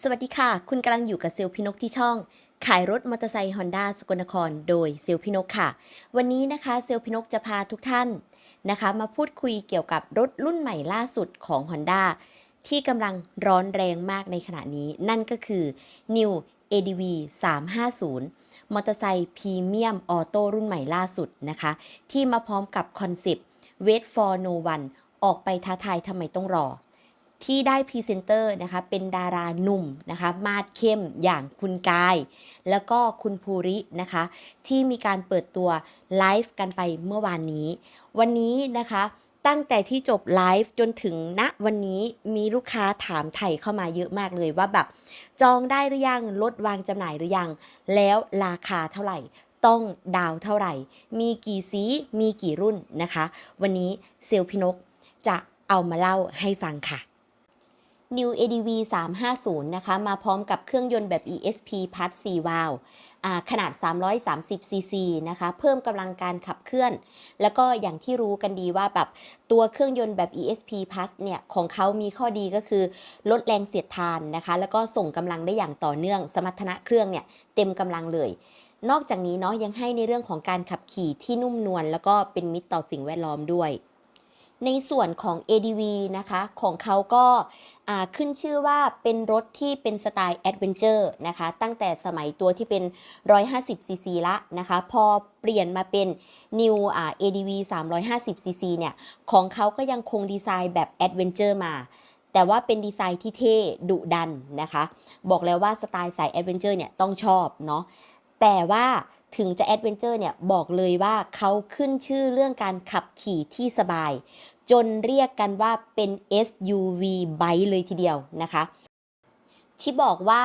สวัสดีค่ะ คุณกำลังอยู่กับเซลพี่นกที่ช่อง ขายรถมอเตอร์ไซค์ฮอนด้าสกลนคร โดยเซลพี่นกค่ะ วันนี้นะคะเซลพี่นกจะพาทุกท่านนะคะ มาพูดคุยเกี่ยวกับรถรุ่นใหม่ล่าสุดของ Honda ที่กำลังร้อนแรงมากในขณะนี้ นั่นก็คือ New ADV 350 มอเตอร์ไซค์พรีเมียมออโต้รุ่นใหม่ล่าสุดนะคะ ที่มาพร้อมกับคอนเซปต์ Wait for no one ออกไปท้าทายทำไมต้องรอ ที่ได้พรีเซนเตอร์นะคะเป็นดาราหนุ่มนะคะมาดเข้มอย่างคุณกาย แล้วก็คุณภูรินะคะ ที่มีการเปิดตัวไลฟ์กันไปเมื่อวานนี้ วันนี้นะคะตั้งแต่ที่จบไลฟ์จนถึงณวันนี้มีลูกค้าถามไถ่เข้ามาเยอะมากเลยว่าแบบ จองได้หรือยังลดวางจำหน่ายหรือยัง แล้วราคาเท่าไหร่ ต้องดาวเท่าไหร่ มีกี่สีมีกี่รุ่นนะคะ วันนี้เซลพินกจะเอามาเล่าให้ฟังค่ะ New ADV 350นะคะมาพร้อมกับเครื่องยนต์แบบ ESP Plus 4 valve ขนาด 330 cc นะคะเพิ่มกำลังการขับเคลื่อน แล้วก็อย่างที่รู้กันดีว่าแบบตัวเครื่องยนต์แบบ ESP Plus เนี่ยของเขามีข้อดีก็คือ ลดแรงเสียดทานนะคะ แล้วก็ส่งกำลังได้อย่างต่อเนื่อง สมรรถนะเครื่องเนี่ยเต็มกำลังเลย นอกจากนี้เนาะยังให้ในเรื่องของการขับขี่ที่นุ่มนวลแล้วก็เป็นมิตรต่อสิ่งแวดล้อมด้วย ในส่วนของ ADV นะคะ ของเขาก็าขึ้นชื่อว่าเป็นรถที่เป็นสไตล์แอดเวนเจอร์นะคะ ตั้งแต่สมัยตัวที่เป็น 150 cc ละนะคะ พอเปลี่ยนมาเป็น New ADV 350 cc เนี่ย ของเขาก็ยังคงดีไซน์แบบแอดเวนเจอร์มาแต่ว่าเป็นดีไซน์ที่เท่ดุดันนะคะ บอกแล้วว่าสไตล์สายแอดเวนเจอร์เนี่ยต้องชอบเนาะแต่ว่า ถึงจะแอดเวนเจอร์เนี่ยบอกเลยว่าเขาขึ้นชื่อเรื่องการขับขี่ที่สบาย จนเรียกกันว่าเป็น SUV bike เลยทีเดียวนะคะที่บอกว่า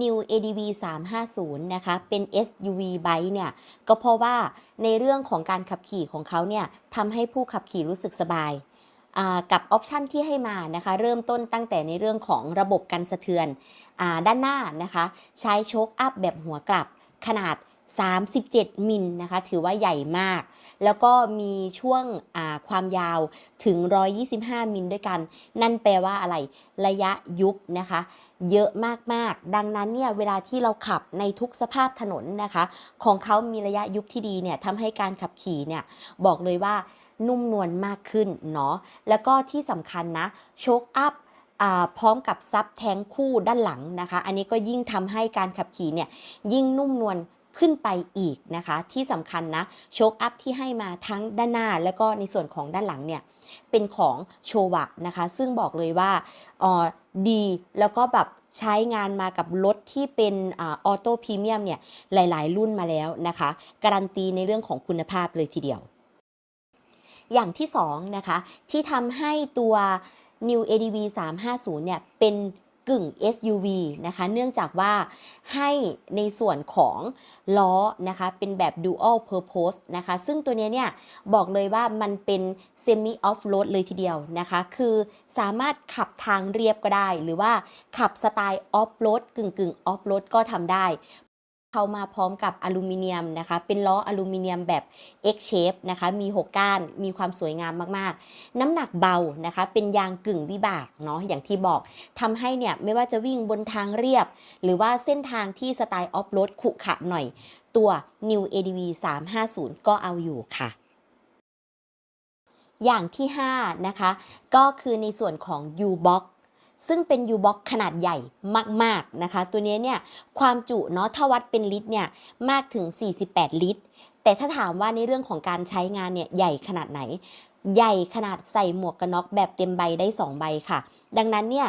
New ADV 350 นะคะ เป็น SUV bike เนี่ย ก็เพราะว่าในเรื่องของการขับขี่ของเขาเนี่ยทำให้ผู้ขับขี่รู้สึกสบาย กับออปชันที่ให้มานะคะ เริ่มต้นตั้งแต่ในเรื่องของระบบกันสะเทือนอด้านหน้านะคะ ใช้โชคอัพแบบหัวกลับขนาด 37 มิลนะคะ ถือว่าใหญ่มาก แล้วก็มีช่วงความยาวถึง 125 มิลด้วยกัน นั่นแปลว่าอะไร ระยะยุบนะคะ เยอะมาก ๆ ดังนั้นเนี่ย เวลาที่เราขับในทุกสภาพถนนนะคะ ของเขามีระยะยุบที่ดีเนี่ยทำให้การขับขี่เนี่ย บอกเลยว่านุ่มนวลมากขึ้นเนาะ แล้วก็ที่สำคัญนะ โชคอัพพร้อมกับซับแทงคู่ด้านหลังนะคะ อันนี้ก็ยิ่งทำให้การขับขี่เนี่ยยิ่งนุ่มนวล ขึ้นไปอีกนะคะ ที่สำคัญนะโชคอัพที่ให้มาทั้งด้านหน้า แล้วก็ในส่วนของด้านหลังเนี่ยเป็นของโชวะนะคะ ซึ่งบอกเลยว่าออดีแล้วก็แบบใช้งานมากับรถที่เป็นออโต้พรีเมียมเนี่ยหลาย ๆ รุ่นมาแล้วนะคะ การันตีในเรื่องของคุณภาพเลยทีเดียว อย่างที่สองนะคะที่ทำให้ตัว New ADV 350เนี่ยเป็น กึ่ง SUV นะคะ เนื่องจากว่าให้ในส่วนของล้อนะคะ เป็นแบบ Dual Purpose นะคะ ซึ่งตัวนี้เนี่ย บอกเลยว่ามันเป็น Semi Off Road เลยทีเดียวนะคะ คือสามารถขับทางเรียบก็ได้ หรือว่าขับสไตล์ Off Road กึ่งกึ่ง Off Road ก็ทำได้ เขามาพร้อมกับอลูมิเนียมนะคะ เป็นล้ออลูมิเนียมแบบ X shape นะคะ มี 6 ก้าน มีความสวยงามมากๆ น้ำหนักเบานะคะ เป็นยางกึ่งวิบากเนาะ อย่างที่บอกทำให้เนี่ยไม่ว่าจะวิ่งบนทางเรียบ หรือว่าเส้นทางที่สไตล์ออฟโรดขรุขระหน่อย ตัว New ADV 350 ก็เอาอยู่ค่ะอย่างที่ 5 นะคะ ก็คือในส่วนของ U-Box ซึ่งเป็น U-Box ขนาดใหญ่มากๆนะคะ ตัวนี้เนี่ยความจุเนาะถ้าวัดเป็นลิตรเนี่ยมากถึง 48 ลิตร แต่ถ้าถามว่าในเรื่องของการใช้งานเนี่ยใหญ่ขนาดไหน ใหญ่ขนาดใส่หมวกกันน็อกแบบเต็มใบได้ 2 ใบค่ะ ดังนั้นเนี่ย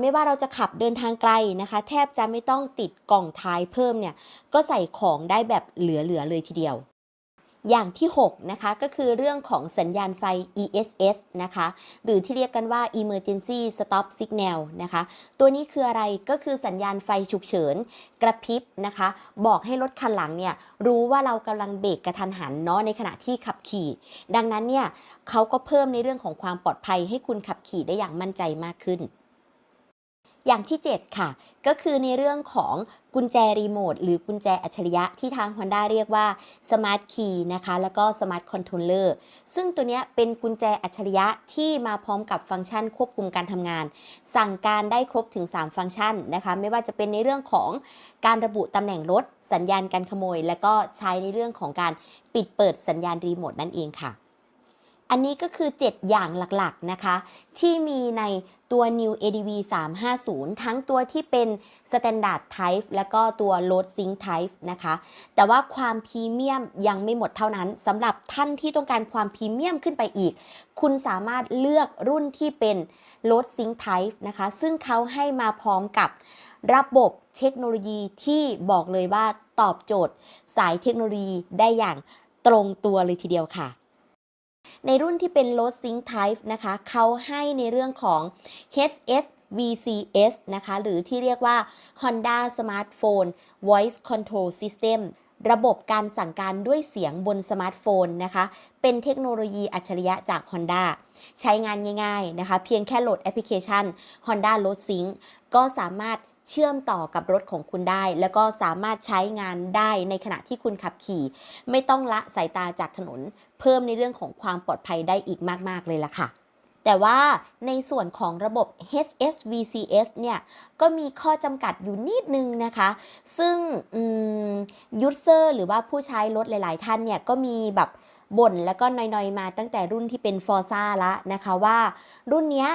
ไม่ว่าเราจะขับเดินทางไกลนะคะ แทบจะไม่ต้องติดกล่องท้ายเพิ่มเนี่ยก็ใส่ของได้แบบเหลือๆเลยทีเดียว อย่างที่ 6 นะคะ ก็คือเรื่องของสัญญาณไฟ ESS นะคะ หรือที่เรียกกันว่า Emergency Stop Signal นะคะ ตัวนี้คืออะไรก็คือสัญญาณไฟฉุกเฉิน กระพริบนะคะ บอกให้รถคันหลังเนี่ยรู้ว่าเรากำลังเบรกกระทันหันเนาะในขณะที่ขับขี่ ดังนั้นเนี่ยเขาก็เพิ่มในเรื่องของความปลอดภัยให้คุณขับขี่ได้อย่างมั่นใจมากขึ้น อย่างที่ 7 ค่ะ ก็คือในเรื่องของกุญแจรีโมทหรือกุญแจอัจฉริยะที่ทาง Honda เรียกว่า Smart Key นะคะแล้วก็ Smart Controller ซึ่งตัวนี้เป็นกุญแจอัจฉริยะที่มาพร้อมกับฟังก์ชันควบคุมการทำงาน สั่งการได้ครบถึง 3 ฟังก์ชันนะคะไม่ว่าจะเป็นในเรื่องของการระบุตำแหน่งรถ สัญญาณการขโมย และก็ใช้ในเรื่องของการปิดเปิดสัญญาณรีโมทนั่นเองค่ะ อันนี้ก็คือ 7 อย่างหลักๆนะคะ ที่มีในตัว New ADV 350 ทั้งตัวที่เป็น Standard Type แล้วก็ตัว Load Sync Type นะคะ แต่ว่าความพรีเมียมยังไม่หมดเท่านั้นสำหรับท่านที่ต้องการความพรีเมียมขึ้นไปอีก คุณสามารถเลือกรุ่นที่เป็น Load Sync Type นะคะ ซึ่งเขาให้มาพร้อมกับระบบเทคโนโลยีที่บอกเลยว่าตอบโจทย์ สายเทคโนโลยีได้อย่างตรงตัวเลยทีเดียวค่ะ ในรุ่นที่เป็น Load Sync Type นะคะเขาให้ในเรื่องของ HS VCS นะคะ หรือที่เรียกว่า Honda Smartphone Voice Control System ระบบการสั่งการด้วยเสียงบนสมาร์ทโฟนนะคะ เป็นเทคโนโลยีอัจฉริยะจาก Honda ใช้งานง่ายๆนะคะ เพียงแค่โหลดแอปพลิเคชัน Honda Load Sync ก็สามารถ เชื่อมต่อกับรถของคุณได้ แล้วก็สามารถใช้งานได้ในขณะที่คุณขับขี่ ไม่ต้องละสายตาจากถนน เพิ่มในเรื่องของความปลอดภัยได้อีกมาก ๆ เลยล่ะค่ะ แต่ว่าในส่วนของระบบ HSVCS เนี่ย ก็มีข้อจำกัดอยู่นิดนึงนะคะ ซึ่งยูเซอร์หรือว่าผู้ใช้รถหลาย ๆ ท่านเนี่ยก็มีแบบ บ่นแล้วก็นอยๆมาตั้งแต่รุ่นที่เป็น Forza ละนะคะว่า รุ่นนี้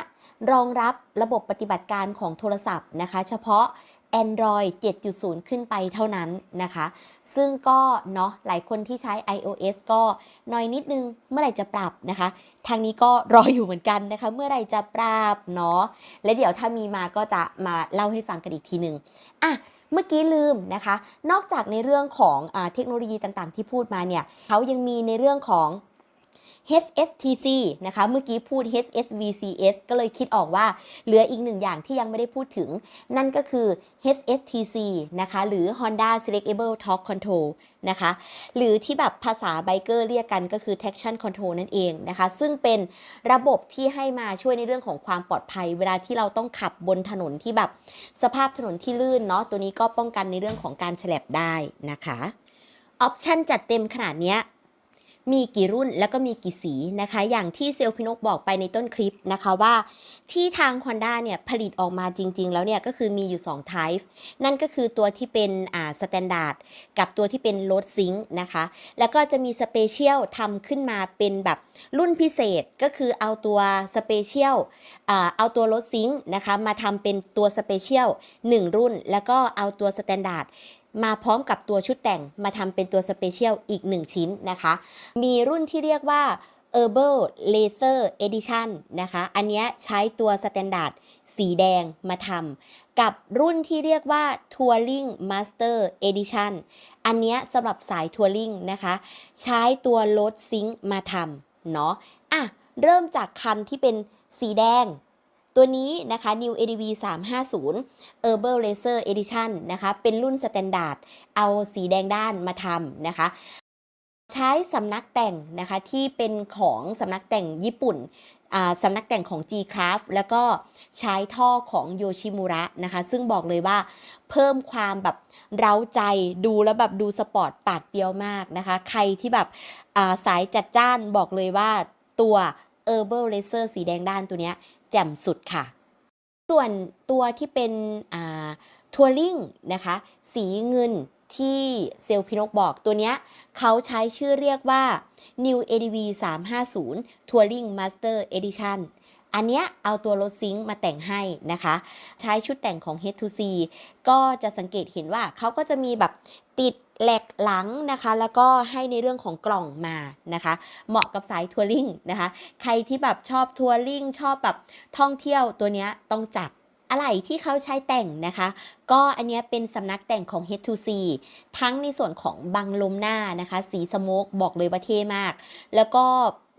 รองรับระบบปฏิบัติการของโทรศัพท์นะคะ เฉพาะ Android 7.0 ขึ้นไปเท่านั้นนะคะ ซึ่งก็เนาะหลายคนที่ใช้ iOS ก็น้อยนิดนึงเมื่อไหร่จะปรับนะคะ ทางนี้ก็รออยู่เหมือนกันนะคะ เมื่อไหร่จะปรับเนาะและเดี๋ยวถ้ามีมาก็จะมาเล่าให้ฟังกันอีกทีหนึ่งอะ เมื่อกี้ลืมนะคะ นอกจากในเรื่องของอเทคโนโลยีต่างๆ ที่พูดมาเนี่ยเขายังมีในเรื่องของ HSTC นะคะ เมื่อกี้พูด HSVCS ก็เลยคิดออกว่าเหลืออีกหนึ่งอย่างที่ยังไม่ได้พูดถึง นั่นก็คือ HSTC นะคะ หรือ Honda Selectable Torque Control นะคะ หรือที่แบบภาษาไบเกอร์เรียกกันก็คือ Traction Control นั่นเองนะคะ ซึ่งเป็นระบบที่ให้มาช่วยในเรื่องของความปลอดภัย เวลาที่เราต้องขับบนถนนที่แบบสภาพถนนที่ลื่นเนาะ ตัวนี้ก็ป้องกันในเรื่องของการฉลับได้นะคะ ออปชันจัดเต็มขนาดเนี้ย มีกี่รุ่นแล้วก็มีกี่สีนะคะ อย่างที่เซลพินกบอกไปในต้นคลิปนะคะว่า ที่ทาง Honda เนี่ยผลิตออกมาจริง ๆ แล้วเนี่ยก็คือมีอยู่2 type นั่นก็คือตัวที่เป็นอ่า standard กับตัวที่เป็น load sync นะคะ แล้วก็จะมี special ทำขึ้นมาเป็นแบบรุ่นพิเศษก็คือเอาตัว special อ่าเอาตัว load sync นะคะมาทำเป็นตัว special 1รุ่น แล้วก็เอาตัว standard มาพร้อมกับตัวชุดแต่งมาทำเป็นตัวสเปเชียลอีก 1 ชิ้นนะคะ มีรุ่นที่เรียกว่า Herbal Laser Edition นะคะ อันนี้ใช้ตัว Standard สีแดงมาทำกับรุ่นที่เรียกว่า Touring Master Edition อันนี้สำหรับสายทัวริงนะคะ ใช้ตัว Load Sync มาทำเนาะอะเริ่มจากคันที่เป็นสีแดง ตัวนี้นะคะ New ADV 350 Herbal Laser Edition นะคะ เป็นรุ่นสแตนดาร์ด เอาสีแดงด้านมาทำนะคะ ใช้สำนักแต่งนะคะที่เป็นของสำนักแต่งญี่ปุ่นสำนักแต่งของ G-Craft แล้วก็ใช้ท่อของโยชิมุระนะคะ ซึ่งบอกเลยว่าเพิ่มความแบบเร้าใจดูแล้วแบบดูสปอร์ตปาดเปียวมากนะคะ ใครที่แบบาสายจัดจ้านบอกเลยว่าตัว Herbal Laser สีแดงด้านตัวเนี้ย จ่มสุดค่ะ ส่วนตัวที่เป็นทัวริงนะคะ สีเงินที่เซลพินกบอกตัวเนี้ยเขาใช้ชื่อเรียกว่า New ADV 350 Touring Master Edition อันเนี้ยเอาตัวรถซิงค์มาแต่งให้นะคะ ใช้ชุดแต่งของ H2C ก็จะสังเกตเห็นว่าเขาก็จะมีแบบติด แหลกหลังนะคะ แล้วก็ให้ในเรื่องของกล่องมานะคะ เหมาะกับสายทัวริงนะคะ ใครที่แบบชอบทัวริงชอบแบบท่องเที่ยวตัวเนี้ยต้องจัดอะไรที่เขาใช้แต่งนะคะ ก็อันเนี้ยเป็นสำนักแต่งของ H2C ทั้งในส่วนของบังลมหน้านะคะ สีสโมกบอกเลยว่าเท่มาก แล้วก็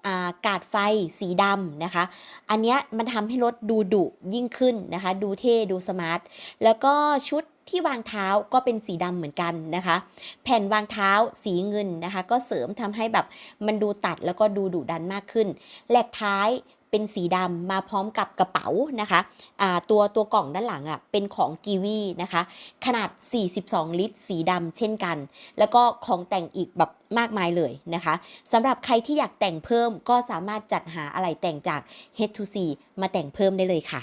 อากาดไฟสีดำนะคะ อันเนี้ยมันทำให้รถดูดุยิ่งขึ้นนะคะ ดูเท่ ดูสมาร์ท แล้วก็ชุด ที่วางเท้าก็เป็นสีดำเหมือนกันนะคะ แผ่นวางเท้าสีเงินนะคะ ก็เสริมทำให้แบบมันดูตัดแล้วก็ดูดุดันมากขึ้นแหลกท้ายเป็นสีดำมาพร้อมกับกระเป๋านะคะตัวตัวกล่องด้านหลังอะเป็นของกีวีนะคะ ขนาด 42 ลิตร สีดำเช่นกัน แล้วก็ของแต่งอีกแบบมากมายเลยนะคะสำหรับใครที่อยากแต่งเพิ่มก็สามารถจัดหาอะไรแต่งจาก H2C มาแต่งเพิ่มได้เลยค่ะ